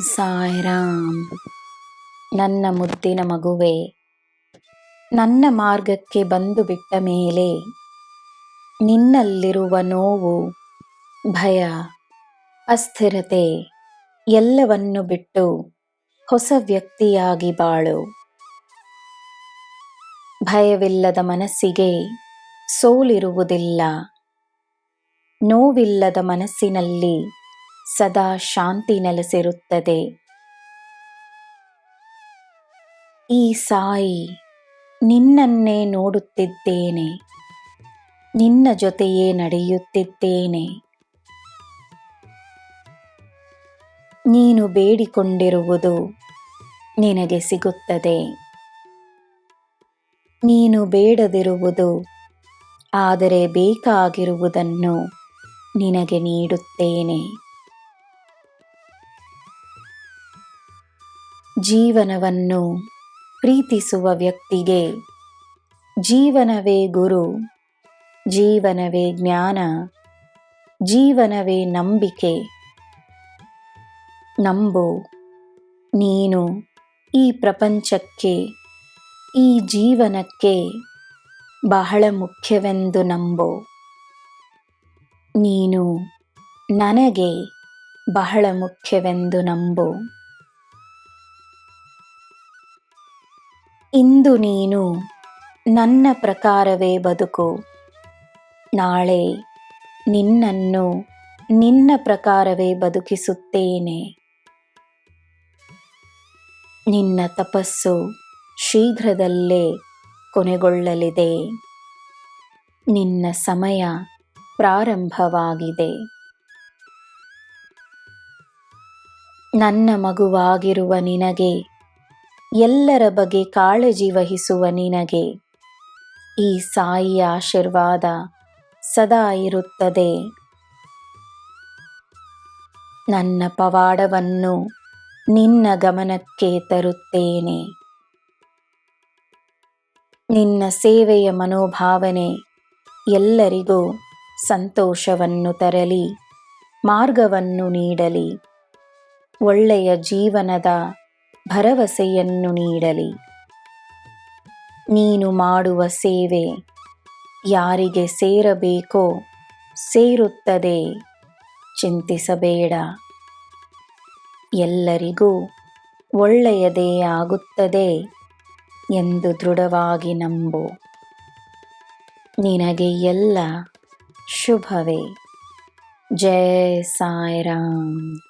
ಸಾಯಿರಾಮ್. ನನ್ನ ಮುದ್ದಿನ ಮಗುವೆ, ನನ್ನ ಮಾರ್ಗಕ್ಕೆ ಬಂದು ಬಿಟ್ಟ ಮೇಲೆ ನಿನ್ನಲ್ಲಿರುವ ನೋವು, ಭಯ, ಅಸ್ಥಿರತೆ ಎಲ್ಲವನ್ನು ಬಿಟ್ಟು ಹೊಸ ವ್ಯಕ್ತಿಯಾಗಿ ಬಾಳು. ಭಯವಿಲ್ಲದ ಮನಸ್ಸಿಗೆ ಸೋಲಿರುವುದಿಲ್ಲ. ನೋವಿಲ್ಲದ ಮನಸ್ಸಿನಲ್ಲಿ ಸದಾ ಶಾಂತಿ ನೆಲೆಸಿರುತ್ತದೆ. ಈ ಸಾಯಿ ನಿನ್ನನ್ನೇ ನೋಡುತ್ತಿದ್ದೇನೆ. ನಿನ್ನ ಜೊತೆಯೇ ನಡೆಯುತ್ತಿದ್ದೇನೆ. ನೀನು ಬೇಡಿಕೊಂಡಿರುವುದು ನಿನಗೆ ಸಿಗುತ್ತದೆ. ನೀನು ಬೇಡದಿರುವುದು ಆದರೆ ಬೇಕಾಗಿರುವುದನ್ನು ನಿನಗೆ ನೀಡುತ್ತೇನೆ. ಜೀವನವನ್ನು ಪ್ರೀತಿಸುವ ವ್ಯಕ್ತಿಗೆ. ಜೀವನವೇ ಗುರು, ಜೀವನವೇ ಜ್ಞಾನ, ಜೀವನವೇ ನಂಬಿಕೆ. ನಂಬು, ನೀನು ಈ ಪ್ರಪಂಚಕ್ಕೆ, ಈ ಜೀವನಕ್ಕೆ ಬಹಳ ಮುಖ್ಯವೆಂದು ನಂಬು. ನೀನು ನನಗೆ ಬಹಳ ಮುಖ್ಯವೆಂದು ನಂಬು. ಇಂದು ನೀನು ನನ್ನ ಪ್ರಕಾರವೇ ಬದುಕು. ನಾಳೆ ನಿನ್ನನ್ನು ನಿನ್ನ ಪ್ರಕಾರವೇ ಬದುಕಿಸುತ್ತೇನೆ. ನಿನ್ನ ತಪಸ್ಸು ಶೀಘ್ರದಲ್ಲೇ ಕೊನೆಗೊಳ್ಳಲಿದೆ. ನಿನ್ನ ಸಮಯ ಪ್ರಾರಂಭವಾಗಿದೆ. ನನ್ನ ಮಗುವಾಗಿರುವ ನಿನಗೆ ಎಲ್ಲರ ಬಗ್ಗೆ ಕಾಳಜಿ ವಹಿಸುವ ನಿನಗೆ. ಈ ಸಾಯಿ ಆಶೀರ್ವಾದ ಸದಾ ಇರುತ್ತದೆ. ನನ್ನ ಪವಾಡವನ್ನು ನಿನ್ನ ಗಮನಕ್ಕೆ ತರುತ್ತೇನೆ. ನಿನ್ನ ಸೇವೆಯ ಮನೋಭಾವನೆ ಎಲ್ಲರಿಗೂ ಸಂತೋಷವನ್ನು ತರಲಿ, ಮಾರ್ಗವನ್ನು ನೀಡಲಿ. ಒಳ್ಳೆಯ ಜೀವನದ ಭರವಸೆಯನ್ನು ನೀಡಲಿ. ನೀನು ಮಾಡುವ ಸೇವೆ ಯಾರಿಗೆ ಸೇರಬೇಕೋ ಸೇರುತ್ತದೆ. ಚಿಂತಿಸಬೇಡ. ಎಲ್ಲರಿಗೂ ಒಳ್ಳೆಯದೇ ಆಗುತ್ತದೆ ಎಂದು ದೃಢವಾಗಿ ನಂಬು. ನಿನಗೆ ಎಲ್ಲ ಶುಭವೇ. ಜಯ ಸಾಯಿರಾಮ್.